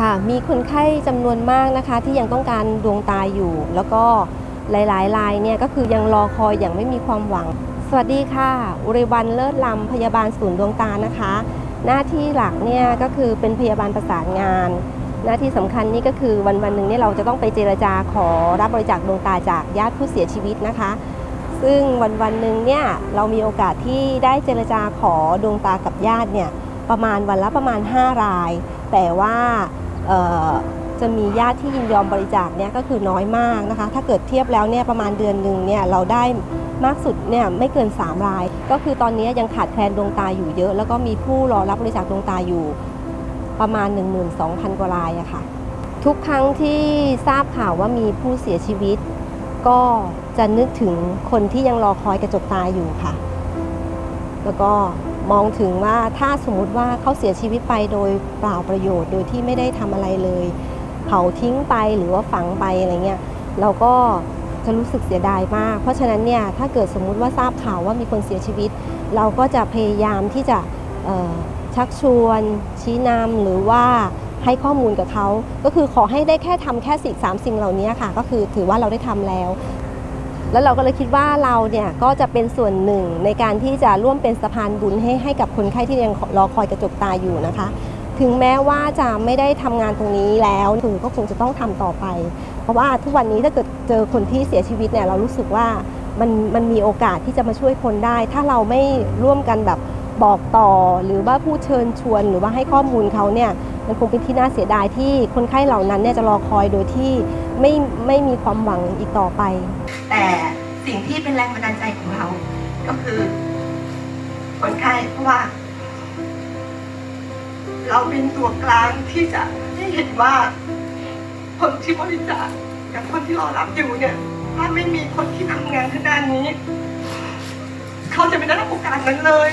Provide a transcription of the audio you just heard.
ค่ะ มีคนไข้จำนวนมากนะคะ ที่ยังต้องการดวงตาอยู่ แล้วก็หลายๆรายเนี่ยก็คือยังรอคอยอย่างไม่มีความหวัง สวัสดีค่ะ อุไรวันเลิศลำพยาบาลศูนย์ดวงตานะคะ หน้าที่หลักเนี่ยก็คือเป็นพยาบาลประสานงาน หน้าที่สำคัญนี่ก็คือวันวันหนึ่งเนี่ยเราจะต้องไปเจรจาขอรับบริจาคดวงตาจากญาติผู้เสียชีวิตนะคะ ซึ่งวันวันหนึ่งเนี่ยเรามีโอกาสที่ได้เจรจาขอดวงตากับญาติเนี่ยประมาณวันละประมาณ 5 ราย แต่ว่า จะมีญาติที่ยินยอมบริจาคเนี่ยก็คือน้อยมากนะคะ ถ้าเกิดเทียบแล้วเนี่ยประมาณเดือนหนึ่งเนี่ยเราได้มากสุดเนี่ยไม่เกิน 3 ราย ก็คือตอนนี้ยังขาดแคลนดวงตาอยู่เยอะ แล้วก็มีผู้รอรับบริจาคดวงตาอยู่ประมาณ 12,000 กว่ารายอะค่ะ ทุกครั้งที่ทราบข่าวว่ามีผู้เสียชีวิต ก็จะนึกถึงคนที่ยังรอคอยกระจกตาอยู่ค่ะ แล้วก็ มองถึงว่าถ้าสมมติว่าเขาเสียชีวิตไปโดยเปล่าประโยชน์ โดยที่ไม่ได้ทำอะไรเลย เผาทิ้งไปหรือว่าฝังไปอะไรเงี้ยเราก็จะรู้สึกเสียดายมาก เพราะฉะนั้นเนี่ยถ้าเกิดสมมุติว่าทราบข่าวว่ามีคนเสียชีวิต เราก็จะพยายามที่จะชักชวน ชี้นำหรือว่าให้ข้อมูลกับเขา ก็คือขอให้ได้แค่ทำแค่สิ่งสามสิ่งเหล่านี้ค่ะ ก็คือถือว่าเราได้ทำแล้ว แล้วเราก็เลยคิดว่าเราเนี่ยก็จะเป็นส่วนหนึ่งในการที่จะร่วมเป็นสะพานบุญให้ให้กับคนไข้ที่ยังรอคอยกระจกตาอยู่นะคะ ถึงแม้ว่าจะไม่ได้ทำงานตรงนี้แล้วคือก็คงจะต้องทำต่อไป เพราะว่าทุกวันนี้ถ้าเกิดเจอคนที่เสียชีวิตเนี่ยเรารู้สึกว่ามันมันมีโอกาสที่จะมาช่วยคนได้ ถ้าเราไม่ร่วมกันแบบบอกต่อหรือว่าพูดเชิญชวน หรือว่าให้ข้อมูลเขาเนี่ยมันคงเป็นที่น่าเสียดายที่คนไข้เหล่านั้นเนี่ยจะรอคอยโดยที่ไม่ไม่มีความหวังอีกต่อไป แต่ เป็นแรงบันดาลใจของเรา ก็คือคนไข้เพราะว่า เราเป็นตัวกลางที่จะให้เห็นว่า คนที่บริจาคกับคนที่รอรับอยู่เนี่ยถ้าไม่มีคนที่ทำงานทางด้านนี้ เขาจะไม่ได้รับโอกาสนั้นเลย